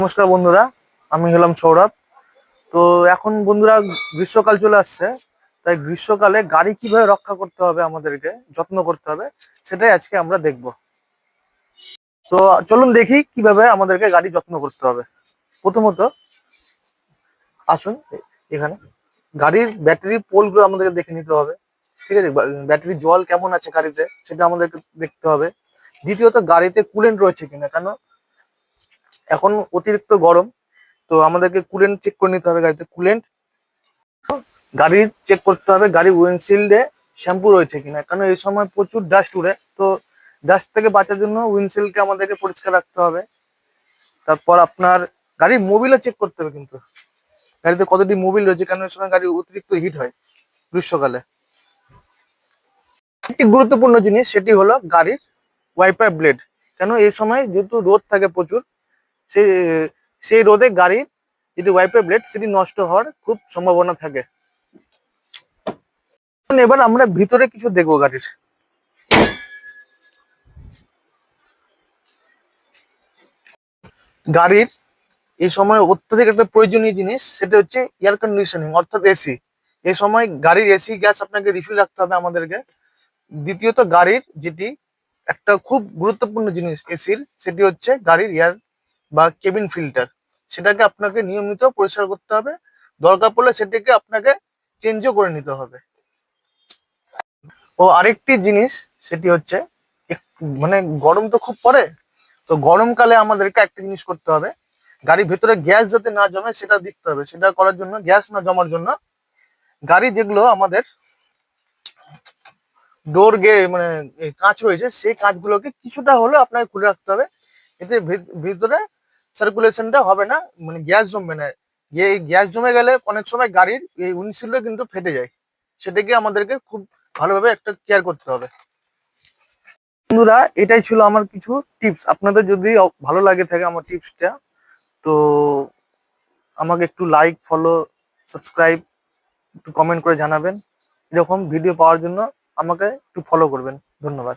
নমস্কার বন্ধুরা, আমি হলাম সৌরভ। তো এখন বন্ধুরা গ্রীষ্মকাল চলে আসছে, তাই গ্রীষ্মকালে গাড়ি কীভাবে রক্ষা করতে হবে আমাদেরকে, যত্ন করতে হবে, সেটাই আজকে আমরা দেখব। তো চলুন দেখি কীভাবে আমাদেরকে গাড়ি যত্ন করতে হবে। প্রথমত, আসুন, এখানে। গাড়ির ব্যাটারি পোলগুলো আমাদেরকে দেখে নিতে হবে, ঠিক আছে? ব্যাটারির জল কেমন আছে গাড়িতে, সেটা আমাদেরকে দেখতে হবে। দ্বিতীয়ত, গাড়িতে কুলেন্ট রয়েছে কিনা, কেন এখন অতিরিক্ত গরম, তো আমাদেরকে কুলেন্ট চেক করে নিতে হবে গাড়িতে। কুলেন্ট গাড়ির চেক করতে হবে, গাড়ির উইন্ডশিল্ডে শ্যাম্পু রয়েছে কিনা। কারণ এই সময় প্রচুর ডাস্ট উড়ে, তো ডাস্ট থেকে বাঁচার জন্য উইন্ডশিল্ডকে আমাদেরকে পরিষ্কার রাখতে হবে। তারপর আপনার গাড়ির মোবিলও চেক করতে হবে কিন্তু। গাড়িতে কতটি মোবিল রয়েছে কারণ এই সময় গাড়ি অতিরিক্ত হিট হয় গ্রীষ্মকালে। একটি গুরুত্বপূর্ণ জিনিস, সেটি হলো গাড়ির ওয়াইপার ব্লেড কেন এই সময় যেহেতু রোদ থাকে প্রচুর সেই সেই রোদে গাড়ির যেটি ওয়াইপার ব্লেড সেটি নষ্ট হওয়ার খুব সম্ভাবনা থাকে। এবার আমরা ভিতরে কিছু দেখব গাড়ির। গাড়ির এই সময় অত্যাধিক একটা প্রয়োজনীয় জিনিস, সেটা হচ্ছে এয়ার কন্ডিশনিং অর্থাৎ এসি এই সময় গাড়ির এসি গ্যাস আপনাকে রিফিল রাখতে হবে আমাদেরকে। দ্বিতীয়ত গাড়ির যেটি একটা খুব গুরুত্বপূর্ণ জিনিস এসির সেটি হচ্ছে গাড়ির এয়ার বা কেবিন ফিল্টার সেটাকে আপনাকে নিয়মিত পরিষ্কার করতে হবে। দরকার পড়লে সেটাকে আপনাকে চেঞ্জও করে নিতে হবে। ও আরেকটি জিনিস, সেটি হচ্ছে মানে গরম তো খুব পড়ে, তো গরমকালে আমাদেরকে একটা জিনিস করতে হবে। গাড়ির ভেতরে গ্যাস যাতে না জমে, সেটা দেখতে হবে। সেটা করার জন্য, গ্যাস না জমার জন্য গাড়ি যেগুলো আমাদের ডোর গে মানে কাঁচ রয়েছে, সেই কাঁচগুলোকে কিছুটা হলেও আপনাকে খুলে রাখতে হবে। এতে ভেত- ভিতরে সার্কুলেশনটা হবে না মানে গ্যাস জমবে না। গ্যাস জমে গেলে অনেক সময় গাড়ির এই উইন্ডশিল্ডও কিন্তু ফেটে যায়। সেটাকে আমাদেরকে খুব ভালোভাবে একটা কেয়ার করতে হবে। বন্ধুরা, এটাই ছিল আমার কিছু টিপস আপনাদের যদি ভালো লাগে থাকে আমার টিপসটা তো আমাকে একটু লাইক ফলো সাবস্ক্রাইব একটু কমেন্ট করে জানাবেন। এরকম ভিডিও পাওয়ার জন্য আমাকে একটু ফলো করবেন। ধন্যবাদ।